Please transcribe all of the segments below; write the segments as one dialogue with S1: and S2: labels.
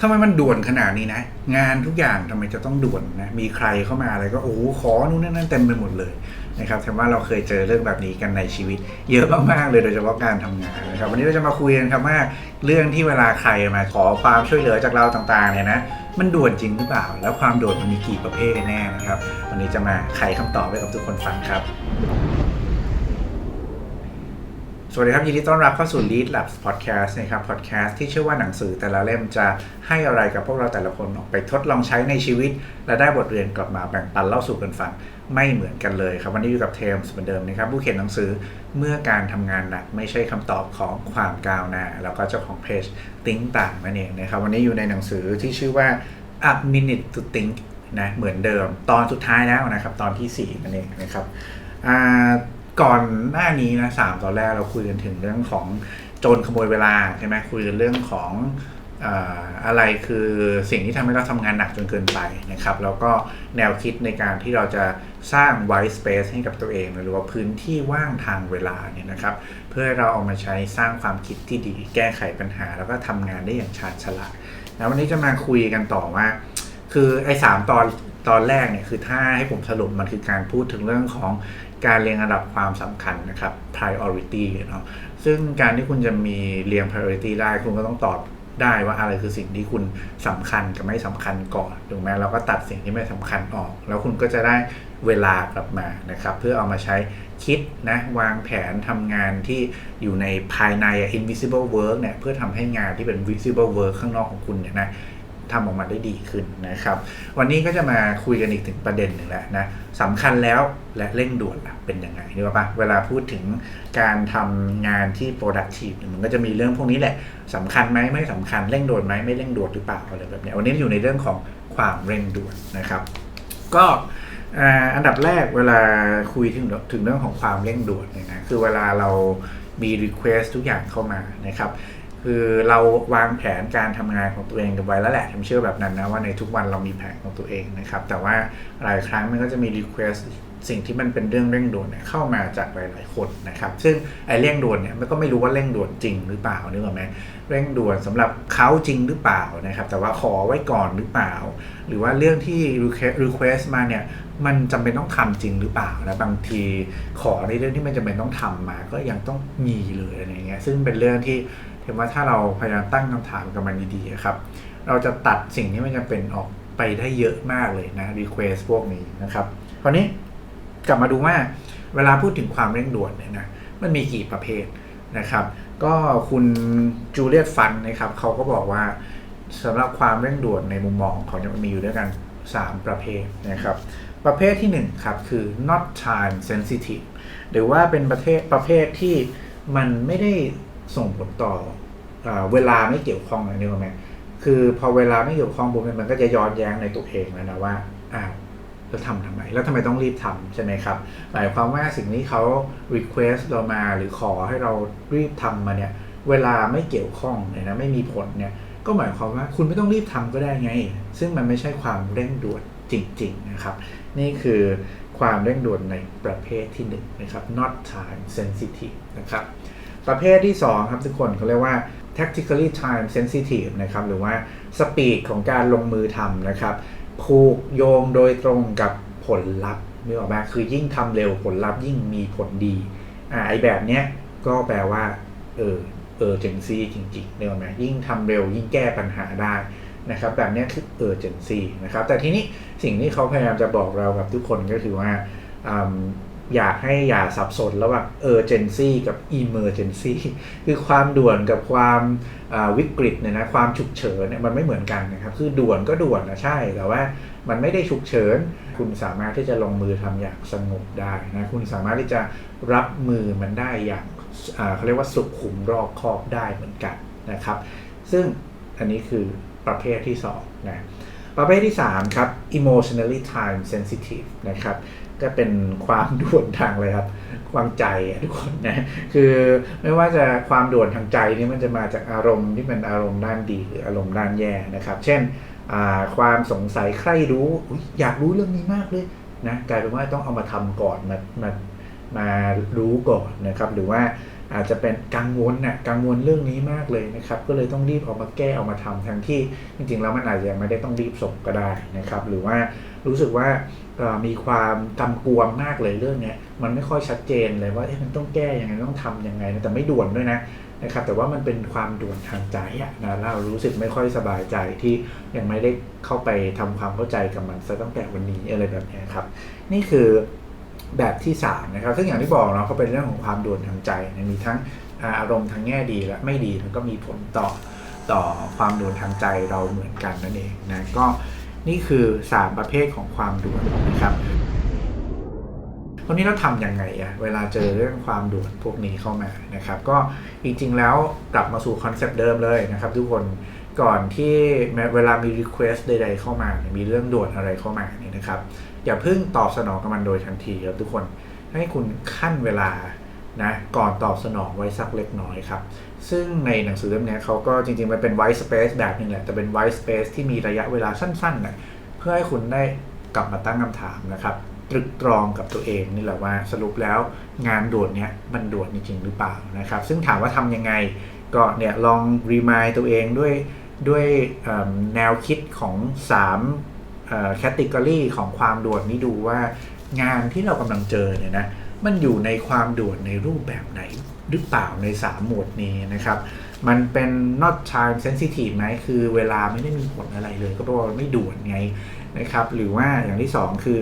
S1: ทำไมมันด่วนขนาดนี้นะ งานทุกอย่างทำไมจะต้องด่วนนะ มีใครเข้ามาอะไรก็โอ้โหขอนู่นนั่นเต็มไปหมดเลยนะครับแต่ว่าเราเคยเจอเรื่องแบบนี้กันในชีวิต เยอะมากๆเลยโดยเฉพาะการทำงานนะครับวันนี้เราจะมาคุยกันครับว่าเรื่องที่เวลาใครมาขอความช่วยเหลือจากเราต่างๆเนี่ยนะมันด่วนจริงหรือเปล่า แล้วความด่วนมันมีกี่ประเภทแน่นะครับ วันนี้จะมาไขคำตอบให้กับทุกคนฟังครับ สวัสดีครับ ยินดีต้อนรับเข้าสู่ Lead Labs Podcast นะครับ Podcast ที่เชื่อว่าหนังสือแต่ละเล่มจะให้อะไรกับพวกเราแต่ละคนออกไปทดลองใช้ในชีวิต และได้บทเรียนกลับมาแบ่งปันเล่าสู่กันฟังไม่เหมือนกันเลยครับวันนี้อยู่กับเทมส์เหมือนเดิมนะครับ ผู้เขียนหนังสือเมื่อการทำงานหนักไม่ใช่คำตอบของความก้าวหน้า แล้วก็เจ้าของเพจ Think ต่างนั่นเองนะครับวันนี้อยู่ในหนังสือที่ชื่อว่า A Minute to Think นะเหมือนเดิม ตอนสุดท้ายแล้วนะครับตอนที่4นั่นเองนะครับอ่า ก่อนหน้านี้นะสามตอนแรกเราคุยกันถึงเรื่องของโจรขโมยเวลาใช่ไหมคุยกันเรื่องของอะไรคือสิ่งที่ทำให้เราทำงานหนักจนเกินไปนะครับ แล้วก็แนวคิดในการที่เราจะสร้าง white space ให้กับตัวเอง หรือว่าพื้นที่ว่างทางเวลาเนี่ยนะครับ เพื่อเราเอามาใช้สร้างความคิดที่ดีแก้ไขปัญหา แล้วก็ทำงานได้อย่างชาญฉลาดแล้ววันนี้จะมาคุยกันต่อว่า คือไอ้สามตอนตอนแรกเนี่ยคือถ้าให้ผมสรุปมันคือการพูดถึงเรื่องของ การเรียงอันดับความสำคัญนะครับ priority เนาะซึ่งการที่คุณจะมีเรียง priority ได้คุณก็ต้องตอบได้ว่าอะไรคือสิ่งที่คุณสำคัญกับไม่สำคัญก่อนถูกไหมแล้วก็ตัดสิ่งที่ไม่สำคัญออก แล้วคุณก็จะได้เวลากลับมานะครับ เพื่อเอามาใช้คิดนะวางแผนทำงานที่อยู่ในภายใน invisible work เนี่ยเพื่อทำให้งานที่เป็น visible work ข้างนอกของคุณเนี่ยนะ ทำออกมาได้ดีขึ้นนะครับ วันนี้ก็จะมาคุยกันอีกถึงประเด็นหนึ่งแล้วนะสำคัญแล้วและเร่งด่วนล่ะเป็นยังไงนี่ว่าปะเวลาพูดถึงการทำงานที่ productive มันก็จะมีเรื่องพวกนี้แหละสำคัญไหมไม่สำคัญเร่งด่วนไหมไม่เร่งด่วนหรือเปล่าอะไรแบบนี้วันนี้อยู่ในเรื่องของความเร่งด่วนนะครับ ก็อันดับแรกเวลาคุยถึงถึงเรื่องของความเร่งด่วนเนี่ยนะคือเวลาเรามี request ทุกอย่างเข้ามานะครับ คือเราวางแผนการทำงานของตัวเองกันไว้แล้วแหละผมเชื่อแบบนั้นนะว่าในทุกวันเรามีแผนของตัวเองนะครับ แต่ว่าหลายครั้งมันก็จะมี request สิ่งที่มันเป็นเรื่องเร่งด่วนเนเข้ามาจากหลาย ๆ คนนะครับ ซึ่งไอ้เร่งด่วนเนี่ยมันก็ไม่รู้ว่าเร่งด่วนจริงหรือเปล่านึกออกไหมเร่งด่วนสำหรับเขาจริงหรือเปล่านะครับ แต่ว่าขอไว้ก่อนหรือเปล่า หรือว่าเรื่องที่ request มาเนี่ยมันจำเป็นต้องทำจริงหรือเปล่านะบางทีขอในเรื่องที่มันจำเป็นต้องทำมา ก็ยังต้องมีเลยอะไรเงี้ยซึ่งเป็นเรื่องที่ เห็นว่าถ้าเราพยายามตั้งคำถามกับมันดีๆครับ เราจะตัดสิ่งที่ไม่จำเป็นออกไปได้เยอะมากเลยนะ request พวกนี้นะครับคราวนี้กลับมาดูว่าเวลาพูดถึงความเร่งด่วนเนี่ยนะมันมีกี่ประเภทนะครับ ก็คุณจูเลียตฟันนะครับเขาก็บอกว่าสำหรับความเร่งด่วนในมุมมองของเขาเนี่ยมันมีอยู่ด้วยกัน 3 ประเภทนะครับ ประเภทที่1ครับคือ not time sensitive หรือว่าเป็นประเภทประเภทที่มันไม่ได้ ส่งผลต่อเอเวลาไม่เกี่ยวข้องนะนี่ไหมคือพอเวลาไม่เกี่ยวข้องปุ๊บมันก็จะย้อนแย้งในตัวเองแล้วนะว่าอ้าวแล้วทำทำไม แล้วทำไมต้องรีบทำใช่ไหมครับ หมายความว่าสิ่งนี้เขา request เรามาหรือขอให้เรารีบทำมาเนี่ย เวลาไม่เกี่ยวข้องเนี่ยนะไม่มีผลเนี่ยก็หมายความว่าคุณไม่ต้องรีบทำก็ได้ไง ซึ่งมันไม่ใช่ความเร่งด่วนจริง ๆนะครับ นี่คือความเร่งด่วนในประเภทที่1นนะครับ not time sensitive นะครับ ประเภทที่ 2 ครับทุกคนเขาเรียกว่า tactically time sensitive นะครับหรือว่า speed ของการลงมือทำนะครับผูกโยงโดยตรงกับผลลัพธ์นี่ออกมาคือยิ่งทำเร็วผลลัพธ์ยิ่งมีผลดีอ่าไอแบบเนี้ยก็แปลว่าเออเออเจนซี่จริงๆเนี่ยหรอไหมยิ่งทำเร็วยิ่งแก้ปัญหาได้นะครับแบบนี้คือเออเจนซี่นะครับแต่ทีนี้สิ่งที่เขาพยายามจะบอกเรากับทุกคนก็คือว่า อยากให้อย่าสับสนระหว่าง urgency กับ emergency คือความด่วนกับความวิกฤตเนี่ยนะความฉุกเฉินเนี่ยมันไม่เหมือนกันนะครับ คือด่วนก็ด่วนนะใช่แต่ว่ามันไม่ได้ฉุกเฉิน คุณสามารถที่จะลงมือทำอย่างสงบได้นะคุณสามารถที่จะรับมือมันได้อย่างเขาเรียกว่าสุขุมรอบคอบได้เหมือนกันนะครับ ซึ่งอันนี้คือประเภทที่2นะ ประเภทที่ 3 ครับ emotionally time sensitive นะครับ ก็เป็นความด่วนทางเลยครับ ความใจทุกคนนะ คือไม่ว่าจะความด่วนทางใจนี่มันจะมาจากอารมณ์ที่เป็นอารมณ์ด้านดีหรืออารมณ์ด้านแย่นะครับ เช่นความสงสัยใครรู้อยากรู้เรื่องนี้มากเลยนะ กลายเป็นว่าต้องเอามาทำก่อนมามามารู้ก่อนนะครับ หรือว่า อาจจะเป็นกังวลน่ะกังวลเรื่องนี้มากเลยนะครับ ก็เลยต้องรีบออกมาแก้ออกมาทำทั้งที่จริงๆแล้วมันอาจจะยังไม่ได้ต้องรีบส่งก็ได้นะครับ หรือว่ารู้สึกว่ามีความกำกวมมากเลยเรื่องเนี้ยมันไม่ค่อยชัดเจนเลยว่าเอ๊ะมันต้องแก้ยังไงต้องทำยังไงนะแต่ไม่ด่วนด้วยนะนะครับ แต่ว่ามันเป็นความด่วนทางใจอะนะเรารู้สึกไม่ค่อยสบายใจที่ยังไม่ได้เข้าไปทำความเข้าใจกับมันซะตั้งแต่วันนี้อะไรแบบนี้ครับ นี่คือ แบบที่3นะครับซึ่งอย่างที่บอกเนาะก็เป็นเรื่องของความด่วนทางใจนะมีทั้งอารมณ์ทางแง่ดีและไม่ดีแล้วก็มีผลต่อต่อความด่วนทางใจเราเหมือนกันนั่นเองนะก็นี่คือ 3 ประเภทของความด่วนนะครับตรงนี้เราทำยังไงอะเวลาเจอเรื่องความด่วนพวกนี้เข้ามานะครับ ก็จริงๆแล้วกลับมาสู่คอนเซปต์เดิมเลยนะครับ ทุกคน ก่อนที่เวลามี Request ใดๆเข้ามาเนี่ยมีเรื่องด่วนอะไรเข้ามาเนี่ยนะครับ อย่าเพิ่งตอบสนองกับมันโดยทันทีครับทุกคนให้คุณขั้นเวลานะก่อนตอบสนองไว้สักเล็กน้อยครับ ซึ่งในหนังสือเล่มนี้เขาก็จริงๆ มันเป็น white space แบบนึงแหละ แต่เป็น white space ที่มีระยะเวลาสั้นๆนะเพื่อให้คุณได้กลับมาตั้งคำถามนะครับ ตรึกตรองกับตัวเองนี่แหละว่าสรุปแล้วงานด่วนเนี้ยมันด่วนจริงหรือเปล่านะครับ ซึ่งถามว่าทำยังไงก็เนี่ยลองรีมายตัวเองด้วย ด้วยแนวคิดของ3แคตตากรีของความด่วนนี้ดูว่างานที่เรากำลังเจอเนี่ยนะมันอยู่ในความด่วนในรูปแบบไหนหรือเปล่าใน 3 หมวดนี้นะครับ มันเป็น not time sensitive ไหมคือเวลาไม่ได้มีผลอะไรเลย ก็เพราะว่าไม่ด่วนไงนะครับ หรือว่าอย่างที่ 2 คือ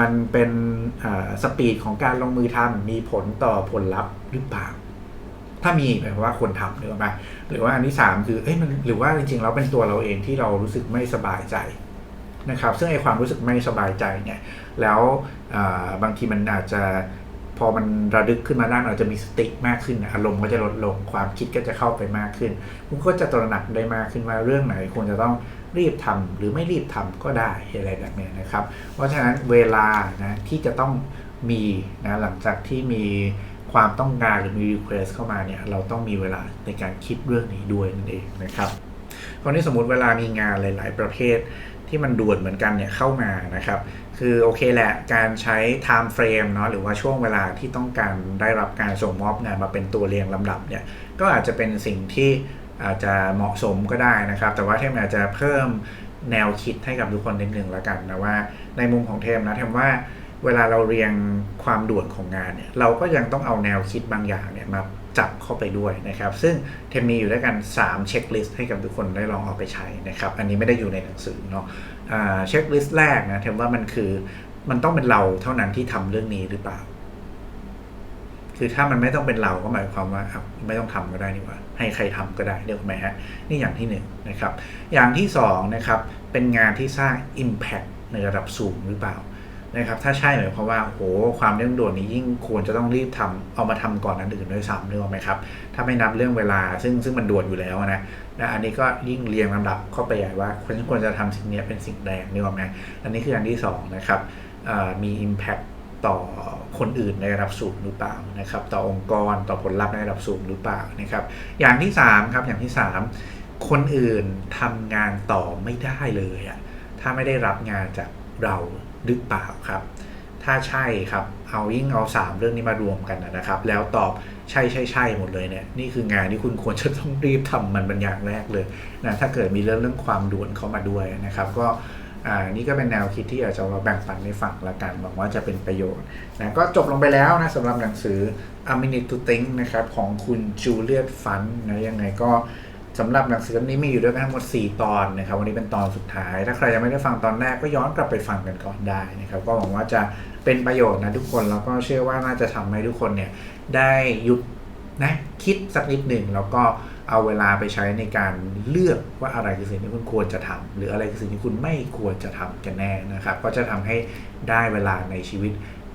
S1: มันเป็นสปีดของการลงมือทำมีผลต่อผลลัพธ์หรือเปล่า ถ้ามีหมายความว่าคนทำหรือเปล่าหรือว่าอันที่3คือเอ้ยมันหรือว่าจริงๆแล้วเป็นตัวเราเองที่เรารู้สึกไม่สบายใจนะครับ ซึ่งไอความรู้สึกไม่สบายใจเนี่ย แล้วบางทีมันอาจจะพอมันระลึกขึ้นมาได้อาจจะมีสติมากขึ้น อารมณ์ก็จะลดลง ความคิดก็จะเข้าไปมากขึ้น คุณก็จะตระหนักได้มากขึ้นว่าเรื่องไหนควรจะต้องรีบทำหรือไม่รีบทำก็ได้อะไรแบบนี้นะครับ เพราะฉะนั้นเวลานะที่จะต้องมีนะหลังจากที่มี ความต้องการหรือมี request เข้ามาเนี่ยเราต้องมีเวลาในการคิดเรื่องนี้ด้วยนั่นเองนะครับคราวนี้สมมติเวลามีงานหลาย ๆ ประเภทที่มันด่วนเหมือนกันเนี่ยเข้ามานะครับ คือโอเคแหละการใช้ time frame เนาะหรือว่าช่วงเวลาที่ต้องการได้รับการส่งมอบงานมาเป็นตัวเรียงลำดับเนี่ยก็อาจจะเป็นสิ่งที่อาจจะเหมาะสมก็ได้นะครับ แต่ว่าเทมอาจจะเพิ่มแนวคิดให้กับทุกคนนิดหนึ่งแล้วกันนะว่า ในมุมของเทมนะเทมว่า เวลาเราเรียงความด่วนของงานเนี่ยเราก็ยังต้องเอาแนวคิดบางอย่างเนี่ยมาจับเข้าไปด้วยนะครับ ซึ่งเทมมีอยู่ด้วยกัน 3 เช็คลิสต์ให้กับทุกคนได้ลองเอาไปใช้นะครับ อันนี้ไม่ได้อยู่ในหนังสือเนาะเช็คลิสต์แรกนะเทมว่ามันคือมันต้องเป็นเราเท่านั้นที่ทำเรื่องนี้หรือเปล่า คือถ้ามันไม่ต้องเป็นเราก็หมายความว่าไม่ต้องทำก็ได้นี่ว่า ให้ใครทำก็ได้เรียกไหมฮะนี่อย่างที่1นนะครับ อย่างที่2นะครับเป็นงานที่สร้าง Impact ในระดับสูงหรือเปล่า นะครับถ้าใช่หมายความว่าโหความเร่งด่วนนี้ยิ่งควรจะต้องรีบทำเอามาทำก่อนอันอื่นด้วยซ้ำเรื่องไหมครับถ้าไม่นับเรื่องเวลาซึ่งซึ่งมันด่วนอยู่แล้วนะนะอันนี้ก็ยิ่งเรียงลำดับเข้าไปใหญ่ว่าควรควรจะทำสิ่งนี้เป็นสิ่งแรกนี่หรอไหมอันนี้คืออันที่2นะครับมี Impact ต่อคนอื่นในระดับสูงหรือเปล่านะครับ ต่อองค์กรต่อผลลัพธ์ในระดับสูงหรือเปล่านะครับ อย่างที่3ครับอย่างที่ 3 คนอื่นทำงานต่อไม่ได้เลยอะถ้าไม่ได้รับงานจากเรา หรือเปล่าครับ ถ้าใช่ครับเอายิ่งเอา 3 เรื่องนี้มารวมกันนะครับ แล้วตอบใช่ใช่ใช่หมดเลยเนี่ยนี่คืองานที่คุณควรจะต้องรีบทำมันเป็นอย่างแรกเลยนะถ้าเกิดมีเรื่องเรื่องความด่วนเข้ามาด้วยนะครับ ก็อ่านี่ก็เป็นแนวคิดที่อาจจะมาแบ่งปันในฝั่งละกันหวังว่าจะเป็นประโยชน์นะก็จบลงไปแล้วนะสำหรับหนังสือ A Minute to Think นะครับของคุณจูเลียตฟันนะยังไงก็ สำหรับหนังสือเล่มนี้มีอยู่ด้วยกันทั้งหมด 4 ตอนนะครับ วันนี้เป็นตอนสุดท้าย ถ้าใครยังไม่ได้ฟังตอนแรกก็ย้อนกลับไปฟังกันก่อนได้นะครับ ก็หวังว่าจะเป็นประโยชน์นะทุกคนแล้วก็เชื่อว่าน่าจะทำให้ทุกคนเนี่ยได้หยุดนะคิดสักนิดหนึ่งแล้วก็เอาเวลาไปใช้ในการเลือกว่าอะไรคือสิ่งที่คุณควรจะทำหรืออะไรคือสิ่งที่คุณไม่ควรจะทำกันแน่นะครับ ก็จะทำให้ได้เวลาในชีวิต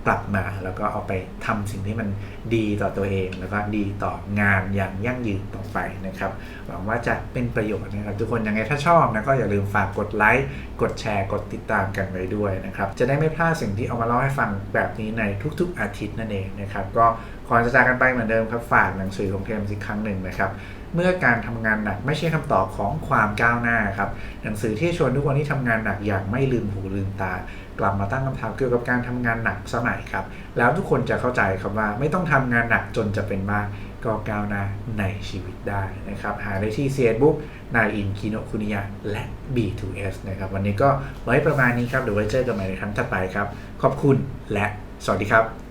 S1: กลับมา แล้วก็เอาไปทำสิ่งที่มันดีต่อตัวเอง แล้วก็ดีต่องานอย่างยั่งยืนต่อไปนะครับ หวังว่าจะเป็นประโยชน์นะครับทุกคนยังไงถ้าชอบนะก็อย่าลืมฝากกดไลค์กดแชร์กดติดตามกันไว้ด้วยนะครับ จะได้ไม่พลาดสิ่งที่เอามาเล่าให้ฟังแบบนี้ในทุกๆอาทิตย์นั่นเองนะครับก็ขอจะจากกันไปเหมือนเดิมครับฝากหนังสือของเทมอีกครั้งหนึ่งนะครับ เมื่อการทำงานหนักไม่ใช่คำตอบของความก้าวหน้าครับ หนังสือที่ชวนทุกคนที่ทำงานหนักอย่างไม่ลืมหูลืมตา กลับมาตั้งคำถามเกี่ยวกับการทำงานหนักสมัยครับ แล้วทุกคนจะเข้าใจครับว่าไม่ต้องทำงานหนักจนจะเป็นมากก็ก้าวหน้าในชีวิตได้นะครับ หาได้ที่ c ซ b o o k นายอินคิโนคุนิยะและ B2S นะครับ วันนี้ก็ไว้ประมาณนี้ครับเดี๋ยวไว้เจอกันใหม่ในครั้งถัดไปครับ ขอบคุณและสวัสดีครับ